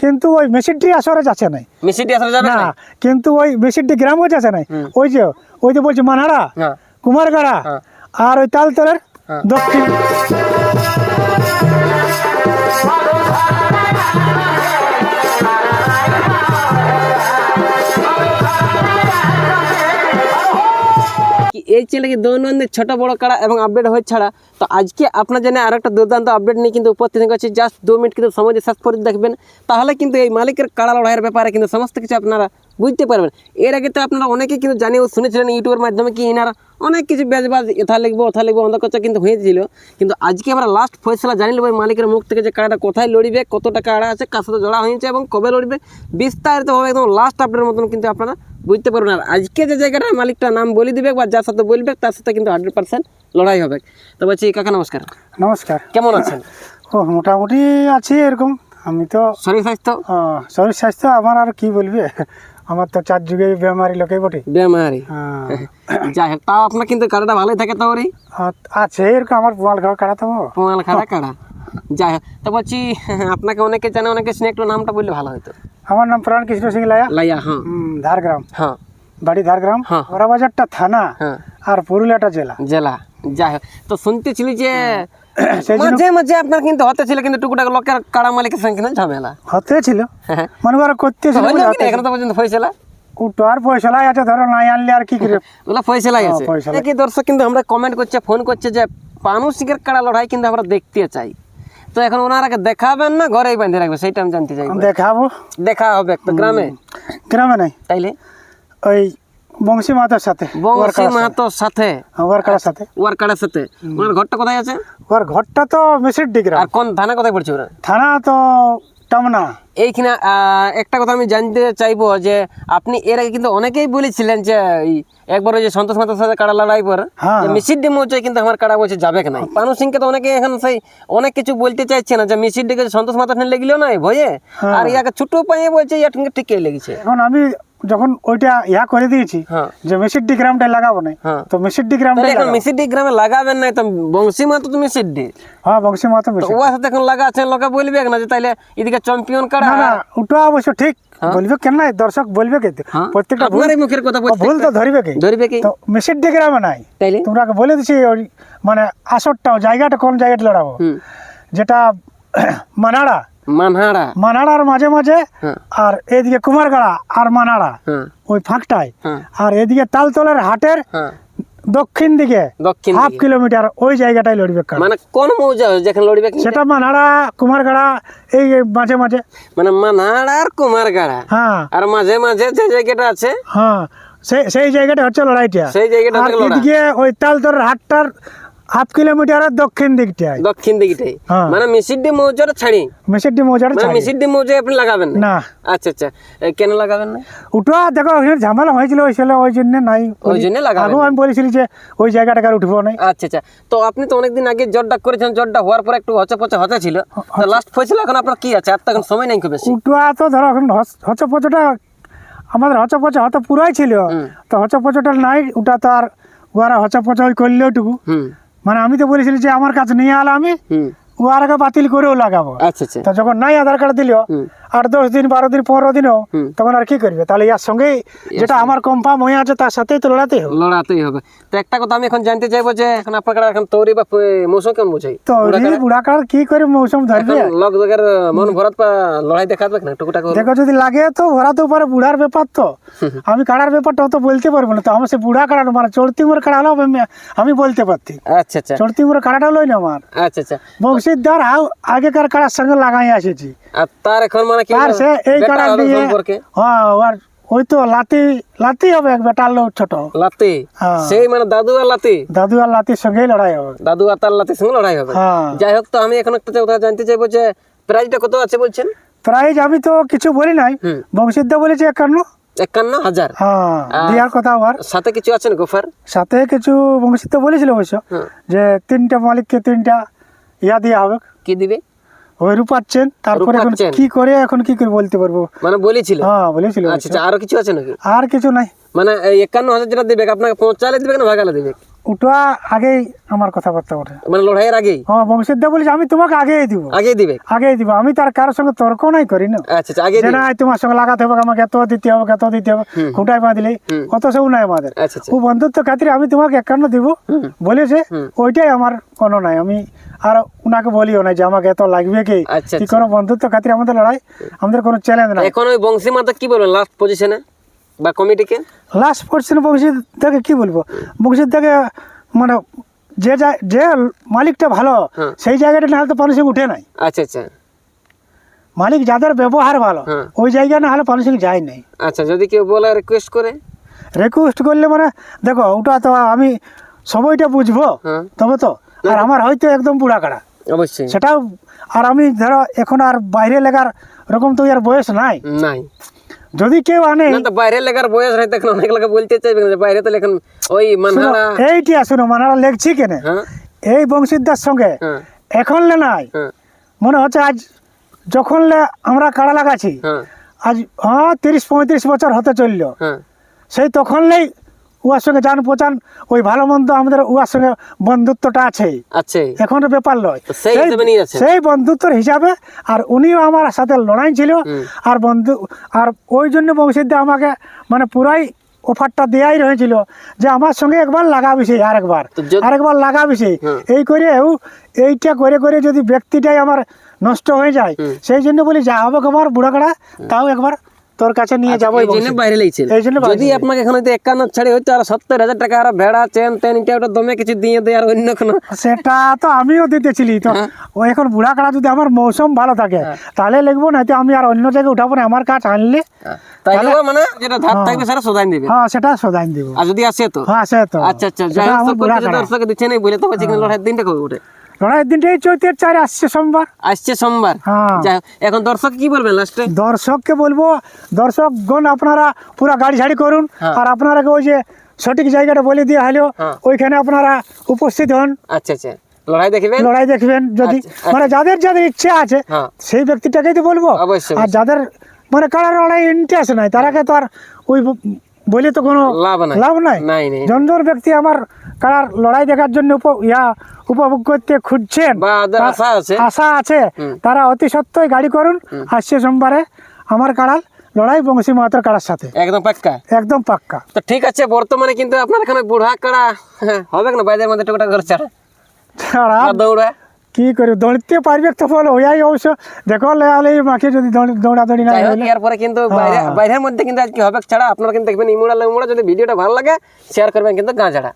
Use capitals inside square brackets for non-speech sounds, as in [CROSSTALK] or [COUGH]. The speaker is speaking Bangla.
কিন্তু ওই মেশিনটি আসরে যাচ্ছে নাই। মেশিনটি আসরে যাবে না কিন্তু ওই মেশিনটি গ্রামও যাচ্ছে নাই। ওই যে ওই যে বলছে মানহারা হ্যাঁ। কুমারগাড়া হ্যাঁ। আর ওই তালতলের হ্যাঁ। দক্ষিণ। এই চ্যানেলকে দৈনন্দিন ছোট, বড়, কাড়া এবং আপডেট হয়ে ছাড়া। তো আজকে আপনার জন্য আর একটা দুর্দান্ত আপডেট নিয়ে কিন্তু উপস্থিত করছি জাস্ট দু মিনিট কিন্তু সময় দিয়ে শেষ করে দেখবেন। তাহলে কিন্তু এই মালিকের কাড়া লড়াইয়ের ব্যাপারে কিন্তু সমস্ত কিছু আপনারা বুঝতে পারবেন। এর আগে তো আপনারা অনেকেই কিন্তু জানিয়েও শুনেছিলেন ইউটিউবের মাধ্যমে কি এনারা অনেক কিছু বেজবাজ এথা লিখব ওথা লিখব অন্ধ কথা কিন্তু হয়েছিল। কিন্তু আজকে আমরা লাস্ট ফয়সলা জানি নেব মালিকের মুখ থেকে যে কাড়াটা কোথায় লড়িবে কত টাকা আড়া আছে কার সাথে জড়া হয়েছে এবং কবে লড়বে বিস্তারিতভাবে একদম লাস্ট আপডেটের মতন কিন্তু আপনারা বুঝতে পারবেন। আর আজকে যে জায়গাটা মালিকটার নাম বলে দিবে বা যার সাথে বলবে তার সাথে কিন্তু হান্ড্রেড পার্সেন্ট লড়াই হবে। তো বলছি কাকা নমস্কার। নমস্কার। কেমন আছেন? ও মোটামুটি আছি এরকম। আমি তো শরীর স্বাস্থ্য? শরীর স্বাস্থ্য আমার আর কি বলবে? আমার তো চার যুগে বেমারি লোকে বটে। বেমারি। হ্যাঁ। [LAUGHS] যাই হোক তাও আপনার কিন্তু কাড়াটা ভালোই থাকে তো আর আছে এরকম আমার পোয়াল খাওয়া কাটাতে পোয়াল খাড়া কাড়া। যাই হোক তো বলছি [LAUGHS] আপনাকে অনেকে জানে অনেকে শুনে একটু নামটা বললে ভালো হতো। আমার নাম প্রাণ কৃষ্ণ সিং লায়া। লাইয়া হ্যাঁ। ধারগ্রাম। হ্যাঁ। বাড়ি ধারগ্রাম। হ্যাঁ। ওরাবাজারটা থানা হ্যাঁ। আর পুরুলিয়াটা জেলা। জেলা। যাই হোক তো শুনতেছিলি যে জন্য মাঝে মাঝে আপনার কিন্তু হতে ছিল কিন্তু টুকুটাক লোকের কাড়া মালিকের সঙ্গে কিন্তু ঝামেলা। হতে ছিল। হ্যাঁ। মনে করো করতে ছিল কি? এখনও তো পর্যন্ত হয়েছিল। আছে ধরো নাই আনলে আর কি করে লাগে। দর্শক কিন্তু আমরা কমেন্ট করছে ফোন করছে যে পানুসিকের কাড়া লড়াই কিন্তু আমরা দেখতে চাই। তো এখন ওনারাকে দেখাবেন না ঘরেই বাঁধে রাখবে সেইটা আমি জানতে চাই দেখাবো। দেখা হবে তো গ্রামে। গ্রামে নাই। তাইলে? ওই বংশী মাতার সাথে বংশী মাহাতোর সাথে। ওর কাড়ার সাথে। ওয়ার কাড়ার সাথে ওনার ঘরটা কোথায় আছে? ওর ঘরটা তো মেসির ডিগ্রাম আর কোন থানা কোথায় পড়ছে ওরা থানা তো টামনা। এইখানে একটা কথা আমি জানতে চাইব যে আপনি এর আগে কিন্তু অনেকেই বলেছিলেন যে একবার ওই যে সন্তোষ মাতার সাথে কাড়া লড়াই পর হ্যাঁ। মিসির ডি মৌচাই কিন্তু আমার কাড়া বলছে যাবে না পানু সিংকে তো অনেকে এখন সেই অনেক কিছু বলতে চাইছে না যে মিসির ডিকে সন্তোষ মাতা লেগেও না ভয়ে। হ্যাঁ। আর ইয়াকে ছোট পাইয়ে বলছে ইয়া ঠিকই লেগেছে। এখন আমি যখন ওইটা ইয়া করে দিয়েছি হ্যাঁ। যে মেসির ডিগ্রামটা লাগাবো না হ্যাঁ। তো মেসির ডিগ্রামটা তাহলে এখন মিসির ডি গ্রামে লাগাবেন না তো বংশী মাতো তো মিসির ডি হ্যাঁ বংশী মাতা তো মেসির ওর সাথে এখন লাগাচ্ছেন লোকে বলবে না যে তাইলে এদিকে চ্যাম্পিয়ন কাড়া না না ওটা অবশ্য ঠিক। বলবে কেন নাই দর্শক বলবে কে হ্যাঁ। প্রত্যেকটা ভুল মুখের কথা ভুল তো ধরিবে কে? ধরবে কি? তো মেসির ডিগ্রামে নাই। তাইলে? তোমরা বলে দিছি মানে আসরটা জায়গাটা কোন জায়গাটা লড়াবো? যেটা [CLEARS THROAT] মানাড়া মানহাড়া। মানাড়ার মাঝে মাঝে হ্যাঁ। আর এদিকে কুমারগাড়া আর মানাড়া হ্যাঁ। ওই ফাঁকটায়। হ্যাঁ। আর এদিকে তালতলের হাটের দক্ষিণ দিকে দক্ষিণ হাফ কিলোমিটার ওই জায়গাটায় লড়বে মানে কোন মৌজা যেখানে লড়বে? সেটা মানাড়া কুমারগাড়া এই মাঝে মাঝে। মানে মানহাড়া আর কুমারগাড়া। হ্যাঁ। আর মাঝে মাঝে যে জায়গাটা আছে। হ্যাঁ। সেই সেই জায়গাটা হচ্ছে লড়াইটা সেই জায়গাটা এদিকে ওই তালতলের হাটটার হাফ কিলোমিটারের দক্ষিণ দিকটায়। দক্ষিণ দিকটাই হ্যাঁ। মানে মিসিডি মৌজাটা ছাড়ি? মেসেডি মৌজার মানে মিসিডি মৌজায় আপনি লাগাবেন না? না। আচ্ছা আচ্ছা। কেন লাগাবেন না? উঠো দেখো ওখানে ঝামেলা হয়েছিল ওই ছেলে ওই জন্য নাই। ওই জন্য লাগাবেন আমি বলেছিলি যে ওই জায়গাটাকে আর উঠবো নাই আচ্ছা আচ্ছা। তো আপনি তো অনেকদিন আগে জটটা করেছেন জটটা হওয়ার পর একটু হচে পচে হতে ছিল তো লাস্ট হয়েছিল এখন আপনার কি আছে? আর তো এখন সময় নাই খুব বেশি। উঠোয়া তো ধরো এখন হচপচটা আমাদের হচপচ হয়তো পুরাই ছিল। তো হচপচটা নাই ওটা তো আর ওরা হচপচ করলেও টুকু। মানে আমি তো বলেছিলাম যে আমার কাছে নিয়ে আলো আমি। হুম ওয়ারাকে বাতিল করেও লাগাবো। আচ্ছা আচ্ছা। তো যখন নাই আধার কার্ড দিল আট দশ দিন বারো দিন পনেরো দিনও তখন আর কি করবে? তাহলে ইয়ার সঙ্গেই যেটা আমার কনফার্ম হয়ে আছে তার সাথেই তো হবে। লড়াতেই হবে। তো একটা কথা আমি এখন জানতে চাইব যে এখন আপনার কাছে এখন তৈরি বা মৌসুম কেমন বোঝাই? বুড়া কার কি করে মৌসুম ধরবে? মন ভরত পা লড়াই দেখাবে না? টুকুটাক। দেখো যদি লাগে তো পারে বুড়ার ব্যাপার তো। আমি কাড়ার ব্যাপারটা তো বলতে পারব না। তো আমার সে বুড়া কাড়া মানে চড়তি মোড় কাড়া হলো আমি- বলতে পারতি। আচ্ছা আচ্ছা। চড়তি মোড় কাড়াটা হলোই না আমার। আচ্ছা আচ্ছা। আগেকার কাড়ার সঙ্গে লাগাই আর তার এখন মানে কি আর সে এই কাড়া দিয়ে হ্যাঁ আর ওই তো লাতি লাতি হবে এক বেটার লোক ছোট। লাতি? হ্যাঁ। সেই মানে দাদু আর লাতি? দাদু আর লাতির সঙ্গেই লড়াই হবে। দাদু আর তার লাতির সঙ্গে লড়াই হবে। হ্যাঁ। যাই হোক তো আমি এখন একটা কথা জানতে চাইব যে প্রাইসটা কত আছে বলছেন? প্রাইজ আমি তো কিছু বলি নাই। হুম। বংশীদা বলেছে একান্ন। একান্ন হাজার। হ্যাঁ দেওয়ার কথা আবার সাথে কিছু আছে না গোফার? সাথে কিছু বংশীদা বলেছিল অবশ্য যে তিনটা মালিককে তিনটা ইয়া দিয়া হবে। কি দিবে? ওই রূপার চেন তারপরে এখন। কি করে এখন কি করে বলতে পারব? মানে বলেছিল? হ্যাঁ বলেছিল। আচ্ছা আর আরও কিছু আছে নাকি? আর কিছু নাই। মানে একান্ন হাজার যেটা দিবে আপনাকে পৌঁছালে দিবে না ভাগালে দিবে? ওটা আগেই আমার কথাবার্তা ওঠে মানে লড়াইয়ের আগেই? হ্যাঁ আমি তোমাকে আগেই দিব। আগেই দিবে? আগেই দিব। আমি তার কারোর সঙ্গে তর্ক নাই করি না। আচ্ছা আচ্ছা আগে যে না তোমার সঙ্গে লাগাতে হবে আমাকে এত দিতে হবে এত দিতে হবে। খুঁটায় বাঁধলে। অত সব নাই আমাদের। আচ্ছা আচ্ছা। ও বন্ধুত্ব খাতিরে আমি তোমাকে একান্ন দিব। বলেছে ওইটাই আমার কোনো নাই। আমি আর উনাকে বলিও না যে আমাকে এত লাগবে কি? কি কোনো বন্ধুত্ব খাতিরে আমাদের লড়াই আমাদের কোনো চ্যালেঞ্জ নাই। এখন ওই বংশী মাতা কি বলবেন লাস্ট পজিশনে বা কমিটিকে লাস্ট পর্সেন্ট বংশীর থেকে কি বলব? বংশীর থেকে মানে যে যা- মালিকটা ভালো হ্যাঁ। সেই জায়গাটা না হলে তো পানি উঠে নাই। আচ্ছা আচ্ছা। মালিক যাদের ব্যবহার ভালো হ্যাঁ। ওই জায়গায় না হলে পানি যায় নাই। আচ্ছা যদি কেউ বলে রিকোয়েস্ট করে? রিকোয়েস্ট করলে মানে দেখো ওটা তো আমি সবাইটা বুঝব হ্যাঁ। তবে তো আর আমার হয়তো একদম বুড়া কাড়া। অবশ্যই। সেটাও আর আমি ধরো এখন আর বাইরে লেগার রকম তো আর বয়স নাই। নাই। যদি কেউ আনে না তো বাইরে লেখার বয়স হয় তখন অনেক লোকে বলতে চাইবে না বাইরে তো লেখন ওই মানহারা এইটি আসুন মানহারা লেখছি কেনে? হ্যাঁ। এই বংশীদার সঙ্গে হ্যাঁ। এখন লে নাই। হ্যাঁ। মনে হচ্ছে আজ যখন লে আমরা কাড়া লাগাছি আজ হ্যাঁ তিরিশ পঁয়ত্রিশ বছর হতে চলল। সেই তখন নেই উহার সঙ্গে জান পোচান ওই ভালো মন্দ আমাদের উহার সঙ্গে বন্ধুত্বটা আছে। এখন ব্যাপার নয়। সেই বন্ধুত্বর হিসাবে আর উনিও আমার সাথে লড়াই ছিল আর বন্ধু আর ওই জন্য বংশীদা আমাকে মানে পুরাই অফারটা দেয়াই রয়েছিল যে আমার সঙ্গে একবার লাগাবি সেই আরেকবার। আরেকবার লাগাবি সেই। এই করে এইটা করে করে যদি ব্যক্তিটাই আমার নষ্ট হয়ে যায় সেই জন্য বলি যা হবে আমার বুড়া কাড়া তাও একবার তোর কাছে নিয়ে যাব এই জন্য বাইরে লেগেছিল এই জন্য যদি আপনাকে এখন হয়তো একান্ন ছাড়ি হয়তো আর সত্তর হাজার টাকা আর ভেড়া চেন তেন এটা ওটা দমে কিছু দিয়ে দেয় আর অন্য কোনো। সেটা তো আমিও দিতেছিলি তো। হ্যাঁ। ও এখন বুড়া কাড়া যদি আমার মৌসুম ভালো থাকে তাহলে লিখব না তো আমি আর অন্য জায়গায় উঠাবো না আমার কাজ আনলে। তাইলে মানে যেটা ধার থাকবে সেটা সোধাই দিবে হ্যাঁ সেটা সদাইন দিব আর যদি আসে তো? হ্যাঁ সে তো। আচ্ছা আচ্ছা যাই হোক দর্শক দিচ্ছে নাই বলে তবে চিকেন লড়াইয়ের দিনটা কবে ওঠে লড়াইয়ের দিনটা এই চৈতের চারে আসছে সোমবার। আসছে সোমবার। হ্যাঁ। এখন দর্শক কি বলবেন লাস্টে? দর্শককে বলব দর্শকগণ আপনারা পুরো গাড়ি ঝাড়ি করুন হ্যাঁ। আর আপনারা ওই যে সঠিক জায়গাটা বলে দিয়ে হলো হ্যাঁ। ওইখানে আপনারা উপস্থিত হন। আচ্ছা আচ্ছা। লড়াই দেখবেন? লড়াই দেখবেন যদি আচ্ছা, মানে যাদের যাদের ইচ্ছা আছে সেই ব্যক্তিটাকেই তো বলব। আর যাদের মানে কারা লড়াই ইন্টারেস্ট নাই তারাকে তো আর ওই বলে তো কোনো লাভ নাই। লাভ নাই? জনজন ব্যক্তি আমার কারার লড়াই দেখার জন্য উপ- ইয়া উপভোগ করতে খুঁজছেন। আশা আছে। তারা অতি সত্যই গাড়ি করুন। আসছে সোমবারে আমার কাড়াল লড়াই বংশী মাহাতর কাড়ার সাথে। একদম পাক্কা? একদম পাক্কা। তো ঠিক আছে বর্তমানে কিন্তু আপনার এখানে বুড়া কাড়া হ্যাঁ, হবে না বাইরের মধ্যে টুকটা করে ছাড়া দৌড়া। কি করে দৌড়তে পারবে তো বলো ওয়াই অবশ্য। দেখো লেয়ালে মাকে যদি দৌড়া দৌড়াদৌড়ি না যাই পরে কিন্তু হ্যাঁ। বাইরের মধ্যে কিন্তু আজকে হবে ছাড়া। আপনারা কিন্তু দেখবেন ইমুড়া লেমুড়া যদি ভিডিওটা ভালো লাগে শেয়ার করবেন কিন্তু গাঁ ছাড়া।